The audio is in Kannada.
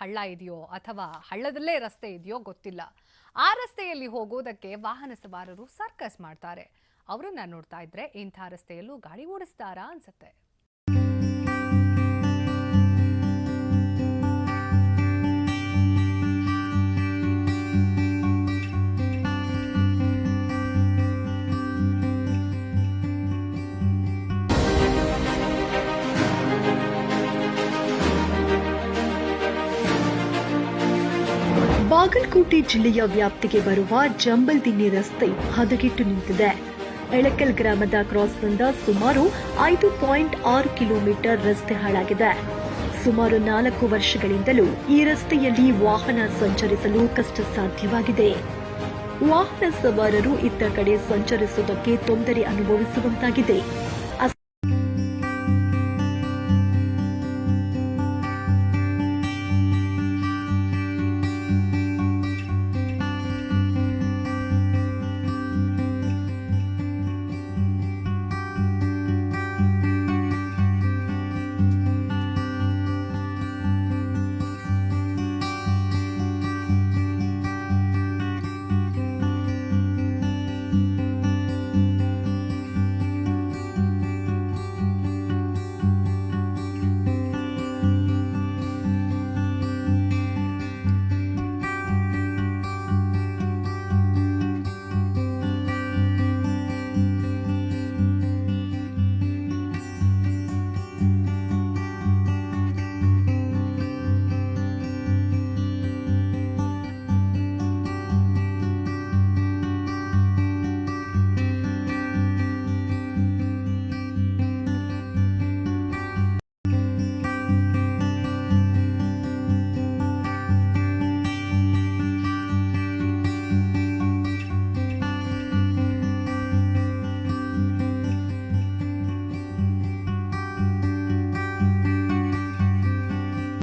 ಹಳ್ಳ ಇದೆಯೋ ಅಥವಾ ಹಳ್ಳದಲ್ಲೇ ರಸ್ತೆ ಇದೆಯೋ ಗೊತ್ತಿಲ್ಲ. ಆ ರಸ್ತೆಯಲ್ಲಿ ಹೋಗೋದಕ್ಕೆ ವಾಹನ ಸವಾರರು ಸರ್ಕಸ್ ಮಾಡ್ತಾರೆ. ಅವರನ್ನ ನೋಡ್ತಾ ಇದ್ರೆ ಇಂಥ ರಸ್ತೆಯಲ್ಲೂ ಗಾಡಿ ಓಡಿಸ್ತಾರಾ ಅನ್ಸುತ್ತೆ. ಬಾಗಲಕೋಟೆ ಜಿಲ್ಲೆಯ ವ್ಯಾಪ್ತಿಗೆ ಬರುವ ಜಂಬಲ್ದಿನ್ನಿ ರಸ್ತೆ ಹದಗೆಟ್ಟು ನಿಂತಿದೆ. ಎಳಕಲ್ ಗ್ರಾಮದ ಕ್ರಾಸ್ನಿಂದ ಸುಮಾರು ಐದು ಪಾಯಿಂಟ್ ಆರು ಕಿಲೋಮೀಟರ್ ರಸ್ತೆ ಹಾಳಾಗಿದೆ. ಸುಮಾರು ನಾಲ್ಕು ವರ್ಷಗಳಿಂದಲೂ ಈ ರಸ್ತೆಯಲ್ಲಿ ವಾಹನ ಸಂಚರಿಸಲು ಕಷ್ಟ ಸಾಧ್ಯವಾಗಿದೆ ವಾಹನ ಸವಾರರು ಇತ್ತ ಕಡೆ ಸಂಚರಿಸುವುದಕ್ಕೆ ತೊಂದರೆ ಅನುಭವಿಸುವಂತಾಗಿದೆ.